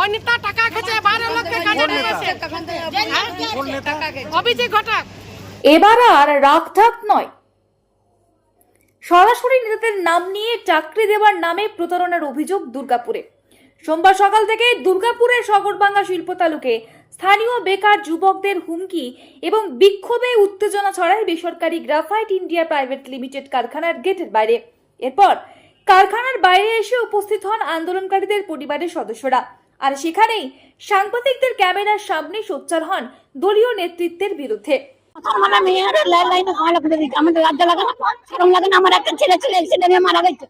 ওই নেতা টাকা খেছে বারো লক্ষ অভিজিৎ ঘটক। এবার আর রাগঢাক নয়। সরাসরি নেতাদের নাম নিয়ে চাকরি দেওয়ার নামে প্রতারণার অভিযোগ দুর্গাপুরে। সোমবার সকাল থেকে দুর্গাপুরের শগরবাঙ্গা শিল্প তালুকে স্থানীয় বেকার যুবকদের হুমকি এবং বিক্ষোভে উত্তেজনা ছড়ায় বেসরকারি গ্রাফাইট ইন্ডিয়া প্রাইভেট লিমিটেড কারখানার গেটের বাইরে। এরপর কারখানার বাইরে এসে উপস্থিত হন আন্দোলনকারীদের পরিবারের সদস্যরা। আর সেখানেই সাংবাদিকদের ক্যামেরার সামনে সোচ্চার হন দলীয় নেতৃত্বের বিরুদ্ধে মানে একটা ছেলে ছেলে মারা গেছে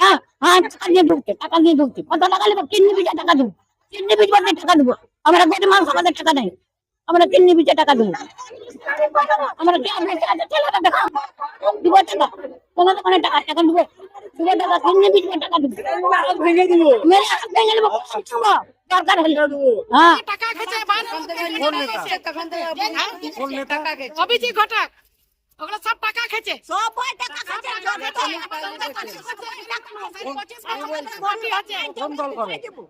হ্যাঁ হ্যাঁ টাকা ঢুকছে টাকা কত টাকা নেব টাকা টাকা আমরা টাকা আমরা টাকা আমরা টাকা টাকা টাকা দেবো দিব টাকা কিডনি বিজ টাকা দেবো। মেরে হাত ভেঙে দেবো দরকার হলে। হ্যাঁ। টাকা খেছে অভিজিৎ ঘটক ওগুলো সব টাকা খেছে সবাই টাকা খাচ্ছে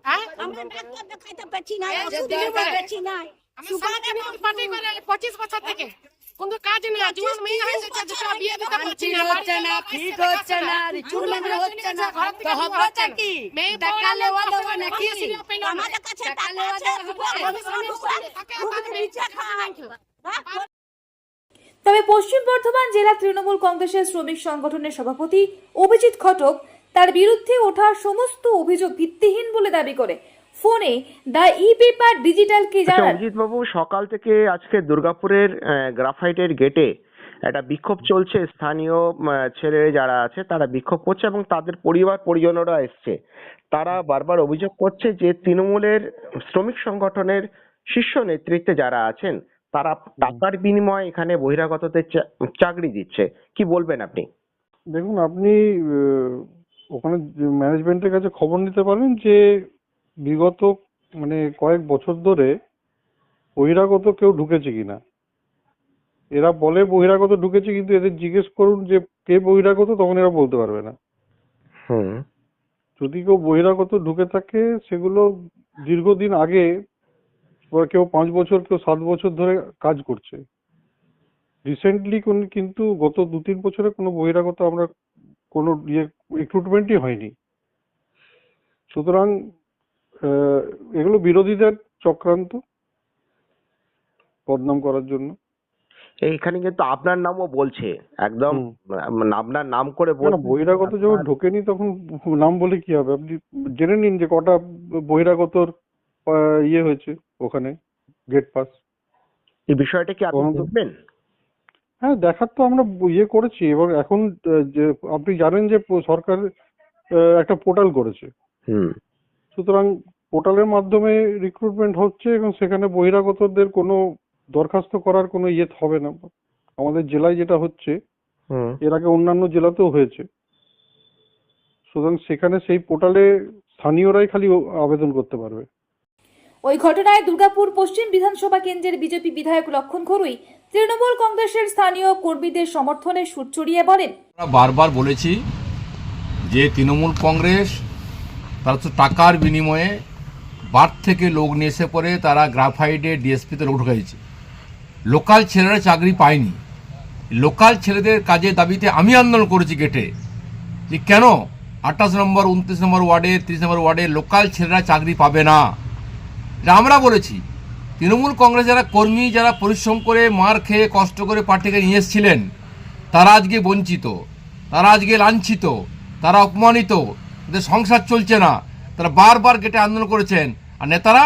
হ্যাঁ? আমরা ডাক্তার দেখাইতে পারছি না ওষুধ দিল্লি নিতে বলে। পারছি না। আমি সারাদিন পার্টি করে পঁচিশ বছর থেকে। কিন্তু কাজ নেই জুয়ান মেয়ে হয়ে বিয়ে দিতে পারছি না হচ্ছে না, ফিট হচ্ছে না, রিচুরমেন্ট হচ্ছে না, তো কি? টাকা লেওয়া দেওয়া নাকি? আমাদের কাছে টাকা তবে পশ্চিম বর্ধমান জেলা তৃণমূল কংগ্রেসের শ্রমিক সংগঠনের সভাপতি অভিজিৎ ঘটক তার বিরুদ্ধে ওঠা সমস্ত অভিযোগ ভিত্তিহীন বলে দাবি করে। ফোনে দ্য ই পেপার ডিজিটালকে আচ্ছা জানান অভিজিৎ বাবু সকাল থেকে আজকে দুর্গাপুরের গ্রাফাইটের গেটে একটা বিক্ষোভ চলছে। স্থানীয় ছেলে যারা আছে তারা বিক্ষোভ করছে এবং তাদের পরিবার পরিজনরা এসছে। তারা বারবার অভিযোগ করছে যে তৃণমূলের শ্রমিক সংগঠনের শীর্ষ নেতৃত্বে যারা আছেন তারা টাকার বিনিময়ে এখানে বহিরাগতদের চা- চাকরি দিচ্ছে। কি বলবেন আপনি? দেখুন আপনি ওখানে ম্যানেজমেন্টের কাছে খবর নিতে পারেন যে বিগত মানে কয়েক বছর ধরে বহিরাগত কেউ ঢুকেছে কিনা? এরা বলে বহিরাগত ঢুকেছে কিন্তু এদের জিজ্ঞেস করুন যে কে বহিরাগত তখন এরা বলতে পারবে না। যদি কেউ বহিরাগত ঢুকে থাকে সেগুলো দীর্ঘদিন আগে কেউ পাঁচ বছর কেউ সাত বছর ধরে কাজ করছে। রিসেন্টলি কোন কিন্তু গত দু তিন বছরে কোনো বহিরাগত আমরা কোনো ইয়ে রিক্রুটমেন্টই হয়নি। সুতরাং এগুলো বিরোধীদের চক্রান্ত বদনাম করার জন্য? এইখানে কিন্তু আপনার নামও বলছে। একদম আপনার নাম করে বহিরাগত যখন ঢোকেনি তখন নাম বলে কি হবে? আপনি জেনে নিন যে কটা বহিরাগতর ইয়ে হয়েছে ওখানে গেট পাস এই বিষয়টা কি আপনি দেখবেন? হ্যাঁ দেখার তো আমরা ইয়ে করেছি এবং এখন যে আপনি জানেন যে সরকার একটা পোর্টাল করেছে। হুম। সুতরাং পোর্টালের মাধ্যমে রিক্রুটমেন্ট হচ্ছে এবং সেখানে বহিরাগতদের কোনো দরখাস্ত করার কোনো ইয়ে হবে না। আমাদের জেলায় যেটা হচ্ছে এর আগে অন্যান্য জেলাতেও হয়েছে। সুতরাং সেখানে সেই পোর্টালে স্থানীয়রাই খালি আবেদন করতে পারবে। ওই ঘটনায় দুর্গাপুর পশ্চিম বিধানসভা কেন্দ্রের বিজেপি বিধায়ক লক্ষণ খরুই তৃণমূল কংগ্রেসের স্থানীয় কর্মীদের সমর্থনে সুর চড়িয়ে বলেন। বারবার বলেছি যে তৃণমূল কংগ্রেস তারা তো টাকার বিনিময়ে বার থেকে লোক নিয়ে এসে পরে তারা গ্রাফাইডে ডিএসপিতে লোক ঢুকাইছে। লোকাল ছেলেরা চাকরি পায়নি। লোকাল ছেলেদের কাজের দাবিতে আমি আন্দোলন করেছি গেটে যে কেন আঠাশ নম্বর, উনত্রিশ নম্বর ওয়ার্ডে, তিরিশ নম্বর ওয়ার্ডে লোকাল ছেলেরা চাকরি পাবে না? এটা আমরা বলেছি। তৃণমূল কংগ্রেস যারা কর্মী, যারা পরিশ্রম করে মার খেয়ে কষ্ট করে পার্টিকে নিয়ে এসেছিলেন, তারা আজকে বঞ্চিত, তারা আজকে লাঞ্ছিত, তারা অপমানিত তাদের সংসার চলছে না, তারা বারবার গেটে আন্দোলন করেছেন, আর নেতারা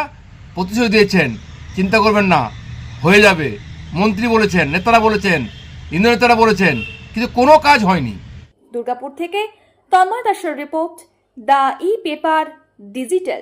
প্রতিশ্রুতি দিয়েছেন, চিন্তা করবেন না, হয়ে যাবে। মন্ত্রী বলেছেন, নেতারা বলেছেন ইন্দ্র নেতারা বলেছেন, কিন্তু কোনো কাজ হয়নি। দুর্গাপুর থেকে তন্ময় দাসের report, the e paper digital.